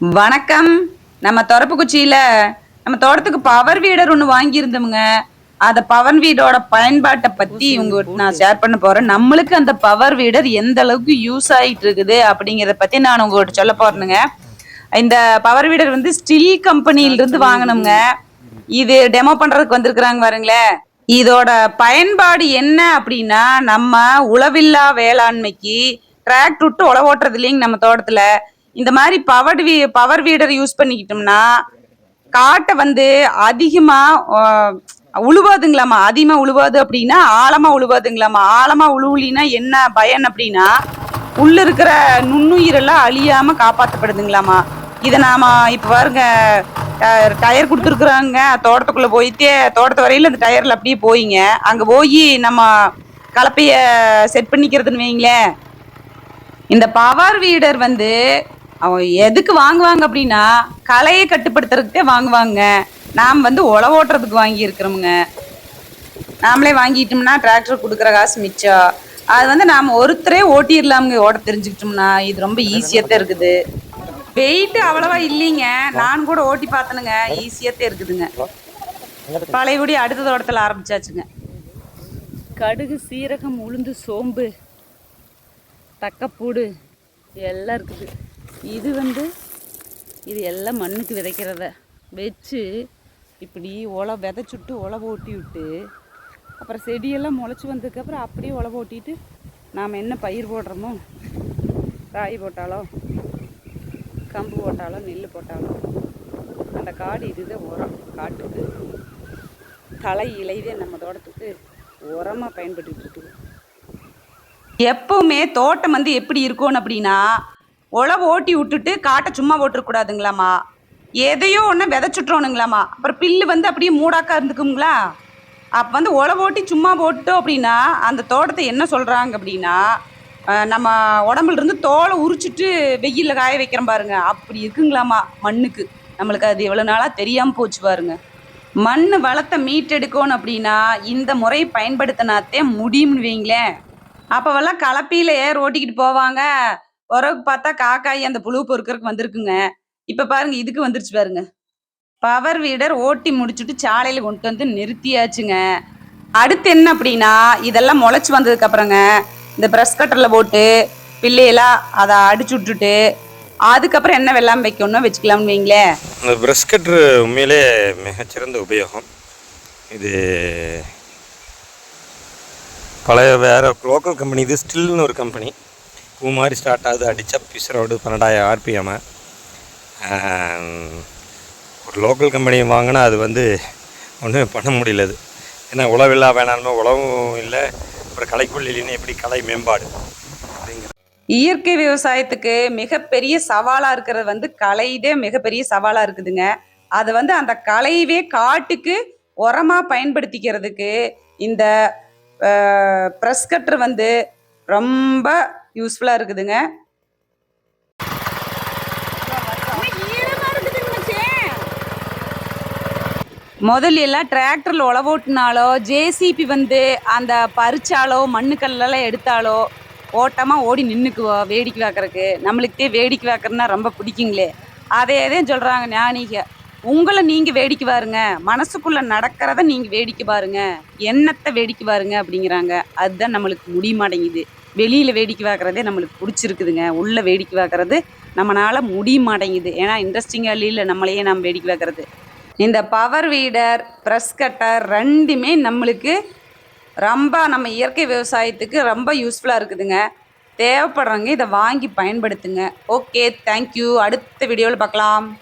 வணக்கம். நம்ம தொரப்புக்குச்சியில் நம்ம தோட்டத்துக்கு பவர் வீடர் ஒன்று வாங்கியிருந்தோமுங்க. அந்த பவர் வீடோட பயன்பாட்டை பற்றி உங்ககிட்ட நான் ஷேர் பண்ண போகிறேன் நம்மளுக்கு அந்த பவர் வீடர் எந்த அளவுக்கு யூஸ் ஆகிட்டு இருக்குது அப்படிங்கிறத பற்றி நான் உங்கள்கிட்ட சொல்ல போகிறேனுங்க இந்த பவர் வீடர் வந்து ஸ்டில் கம்பெனியிலிருந்து வாங்கினோங்க இது டெமோ பண்ணுறதுக்கு வந்திருக்கிறாங்க பாருங்களேன். இதோட பயன்பாடு என்ன அப்படின்னா நம்ம உழவில்லா வேளாண்மைக்கு டிராக்டர் விட்டு உழவு ஓட்டுறது இல்லைங்க நம்ம தோட்டத்தில். இந்த மாதிரி பவர் வீ பவர் வீடர் யூஸ் பண்ணிக்கிட்டோம்னா காட்டை வந்து அதிகமாக உழுவாதுங்களாமா? அதிகமாக உழுவாது அப்படின்னா ஆழமாக உழுவாதுங்களாமா? ஆழமாக உழுவுலினா என்ன பயன் அப்படின்னா உள்ள இருக்கிற நுண்ணுயிரெல்லாம் அழியாமல் காப்பாற்றப்படுதுங்களாமா இதை நாம இப்போ பாருங்க டயர் கொடுத்துருக்குறாங்க. தோட்டத்துக்குள்ளே போயிட்டு தோட்டத்து வரையில் அந்த டயரில் அப்படியே போயிங்க. அங்கே போய் நம்ம கலப்பைய செட் பண்ணிக்கிறதுன்னு வைங்களேன். இந்த பவர் வீடர் வந்து அவங்க எதுக்கு வாங்குவாங்க அப்படின்னா கலையை கட்டுப்படுத்துறதுக்கே வாங்குவாங்க. நாம் வந்து உழவு ஓட்டுறதுக்கு வாங்கி இருக்கிறோமுங்க நாமளே வாங்கிட்டோம்னா டிராக்டர் கொடுக்குற காசு மிச்சம். அது வந்து நாம் ஒருத்தரே ஓட்டிடலாமுங்க ஓட்ட தெரிஞ்சுக்கிட்டோம்னா. இது ரொம்ப ஈஸியாக தான் இருக்குது. வெயிட் அவ்வளவா இல்லைங்க. நான் கூட ஓட்டி பார்த்தனுங்க. ஈஸியாக தான் இருக்குதுங்க. பழையபடி அடுத்த தோட்டத்தில் ஆரம்பிச்சாச்சுங்க. கடுகு சீரகம் உளுந்து சோம்பு தக்கப்பூடு எல்லாம் இருக்குது. இது வந்து இது எல்லாம் மண்ணுக்கு விதைக்கிறத வச்சு இப்படி உழ விதைச்சுட்டு உழவு ஓட்டி விட்டு அப்புறம் செடியெல்லாம் முளைச்சி வந்ததுக்கப்புறம் அப்படியே உழவு ஓட்டிட்டு நாம் என்ன பயிர் போடுறோமோ ராகி போட்டாலோ கம்பு போட்டாலோ நெல் போட்டாலோ அந்த காடு இதுதான் உரம் காட்டுக்கு தலை இலைதே நம்ம தோட்டத்துக்கு உரமாக பயன்பட்டுக்கிட்டு இருக்குது. எப்பவுமே தோட்டம் வந்து எப்படி இருக்கணும் அப்படின்னா உழவு ஓட்டி விட்டுட்டு காட்டை சும்மா போட்டுருக்கூடாதுங்களாம்மா எதையோ ஒன்று விதைச்சுட்றோனுங்களாம்மா அப்புறம் பில்லு வந்து அப்படியே மூடாக்கா இருந்துக்குங்களா அப்போ வந்து உழவு ஓட்டி சும்மா போட்டோம் அப்படின்னா அந்த தோட்டத்தை என்ன சொல்கிறாங்க அப்படின்னா நம்ம உடம்புல இருந்து தோலை உரிச்சிட்டு வெயிலில் காய வைக்கிறோம் பாருங்க. அப்படி இருக்குங்களாம்மா மண்ணுக்கு. நம்மளுக்கு அது எவ்வளோ நாளாக தெரியாமல் போச்சு பாருங்க. மண் வளத்தை மீட்டெடுக்கணும் அப்படின்னா இந்த முறையை பயன்படுத்தினாத்தே முடியும்னு வைங்களேன். அப்போவெல்லாம் கலப்பியில் ஏர் ஓட்டிக்கிட்டு போவாங்க. உறவுக்கு பார்த்தா காக்காய் அந்த புழு பொறுக்கிறதுக்கு வந்திருக்குங்க. இப்போ பாருங்க இதுக்கு வந்துருச்சு பாருங்க. பவர் வீடர் ஓட்டி முடிச்சுட்டு சாலையில் கொண்டு வந்து நிறுத்தியாச்சுங்க. அடுத்து என்ன அப்படின்னா இதெல்லாம் முளைச்சி வந்ததுக்கு அப்புறங்க இந்த ப்ரெஷ் கட்டரில் போட்டு பிள்ளையெல்லாம் அதை அடிச்சு விட்டுட்டு அதுக்கப்புறம் என்ன வெள்ளாமை வைக்கணும்னு வச்சுக்கலாம்னு வைங்களேன். இந்த ப்ரஷ் கட்டர் உண்மையிலே மிகச்சிறந்த உபயோகம். இது பழைய வேறு லோக்கல் கம்பெனி இது ஸ்டில்னு ஒரு கம்பெனி பூ மாதிரி ஸ்டார்ட் ஆகுது அடித்தா பிசரோடு பன்னெண்டாயிரம் ஆர்பிஎம் ஒரு லோக்கல் கம்பெனியை வாங்கினா அது வந்து ஒன்றும் பண்ண முடியல அது. ஏன்னா உழவில்லா வேணாலுமே உழவும் இல்லை. அப்புறம் கலைக்குள் எப்படி கலை மேம்பாடு? இயற்கை விவசாயத்துக்கு மிகப்பெரிய சவாலாக இருக்கிறது வந்து களைதே மிகப்பெரிய சவாலாக இருக்குதுங்க. அது வந்து அந்த கலையவே காட்டுக்கு உரமாக பயன்படுத்திக்கிறதுக்கு இந்த ப்ரெஸ் கட்டர் வந்து ரொம்ப யூஸ்ஃபுல்லாக இருக்குதுங்க. முதல்ல எல்லாம் டிராக்டரில் உழவோட்டினாலோ ஜேசிபி வந்து அந்த பறிச்சாலோ மண்ணுக்கல்லாம் எடுத்தாலோ ஓட்டமாக ஓடி நின்றுக்குவோம் வேடிக்கை பார்க்குறக்கு நம்மளுக்கே வேடிக்கை பார்க்குறதுனா ரொம்ப பிடிக்குங்களே. அதே தான் சொல்கிறாங்க ஞானிக. உங்களை நீங்கள் வேடிக்கை பாருங்க. மனசுக்குள்ளே நடக்கிறத நீங்கள் வேடிக்கை பாருங்க. எண்ணத்தை வேடிக்கை பாருங்க அப்படிங்கிறாங்க. அதுதான் நம்மளுக்கு முடிய மாட்டேங்குது. வெளியில் வேடிக்கை பார்க்குறதே நம்மளுக்கு பிடிச்சிருக்குதுங்க. உள்ளே வேடிக்கை பார்க்குறது நம்மளால் முடிய மாட்டேங்குது. ஏன்னா இன்ட்ரெஸ்டிங்காக இல்லை நம்மளையே நாம் வேடிக்கை பார்க்குறது இந்த பவர் வீடர் ப்ரெஸ் கட்டர் ரெண்டுமே நம்மளுக்கு ரொம்ப நம்ம இயற்கை விவசாயத்துக்கு ரொம்ப யூஸ்ஃபுல்லாக இருக்குதுங்க. தேவைப்படுறவங்க இதை வாங்கி பயன்படுத்துங்க. ஓகே தேங்க்யூ அடுத்த வீடியோவில் பார்க்கலாம்.